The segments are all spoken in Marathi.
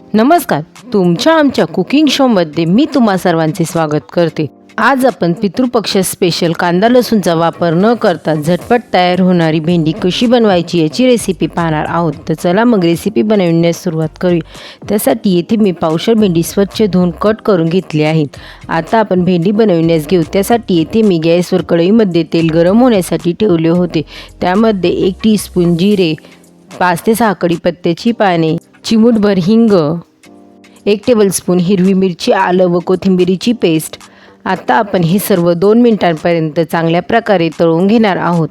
नमस्कार तुमच्या आमच्या कुकिंग शोमध्ये मी तुम्हा सर्वांचे स्वागत करते. आज आपण पितृपक्ष स्पेशल कांदा लसूणचा वापर न करता झटपट तयार होणारी भेंडी कशी बनवायची याची रेसिपी पाहणार आहोत. तर चला मग रेसिपी बनविण्यास सुरुवात करूया. त्यासाठी येथे मी पावशर भेंडी स्वच्छ धुवून कट करून घेतली आहेत. आता आपण भेंडी बनविण्यास घेऊ. त्यासाठी येथे मी गॅसवर कढईमध्ये तेल गरम होण्यासाठी ठेवले होते. त्यामध्ये एक टीस्पून जिरे पाच ते सहा कढीपत्त्याची पाने चिमूटभर हिंग एक टेबलस्पून हिरवी मिरची आलं व कोथिंबिरीची पेस्ट आता आपण हे सर्व दोन मिनिटांपर्यंत चांगल्या प्रकारे तळून घेणार आहोत.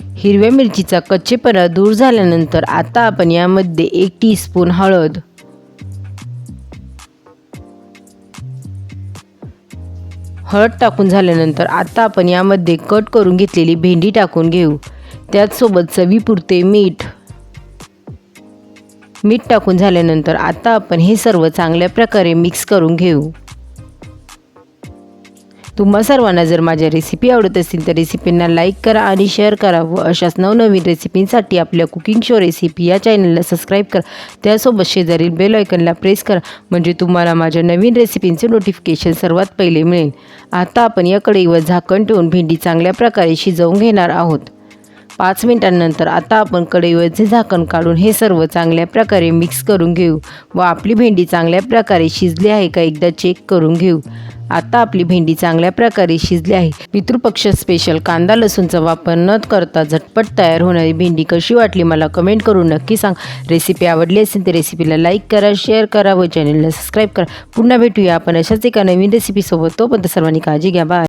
हिरव्या मिरचीचा कच्चेपणा दूर झाल्यानंतर आता आपण यामध्ये एक टी स्पून हळद हळद टाकून झाल्यानंतर आता आपण यामध्ये कट करून घेतलेली भेंडी टाकून घेऊ. त्याचसोबत चवीपुरते मीठ. मीठ टाकून झाल्यानंतर आता आपण हे सर्व चांगल्या प्रकारे मिक्स करून घेऊ. तुम्हा सर्वांना जर माझ्या रेसिपी आवडत असतील तर रेसिपींना लाईक करा आणि शेअर करा व अशाच नवनवीन रेसिपींसाठी आपल्या कुकिंग शो रेसिपी या चॅनलला सबस्क्राईब करा. त्यासोबत शेजारील बेल आयकनला प्रेस करा म्हणजे तुम्हाला माझ्या नवीन रेसिपींचे नोटिफिकेशन सर्वात पहिले मिळेल. आता आपण या कढईवर झाकण ठेवून भेंडी चांगल्या प्रकारे शिजवून घेणार आहोत. पाच मिनिटांनंतर आता आपण कढईवरचे झाकण काढून हे सर्व चांगल्या प्रकारे मिक्स करून घेऊ व आपली भेंडी चांगल्या प्रकारे शिजली आहे का एकदा चेक करून घेऊ. आता आपली भेंडी चांगल्या प्रकारे शिजली आहे. पितृपक्ष स्पेशल कांदा लसूणचा वापर न करता झटपट तयार होणारी भेंडी कशी वाटली मला कमेंट करून नक्की सांग. रेसिपी आवडली असेल तर रेसिपीला लाईक करा शेअर करा व चॅनलला सबस्क्राईब करा. पुन्हा भेटूया आपण अशाच एका नवीन रेसिपीसोबत तोपर्यंत सर्वांनी काळजी घ्या. बाय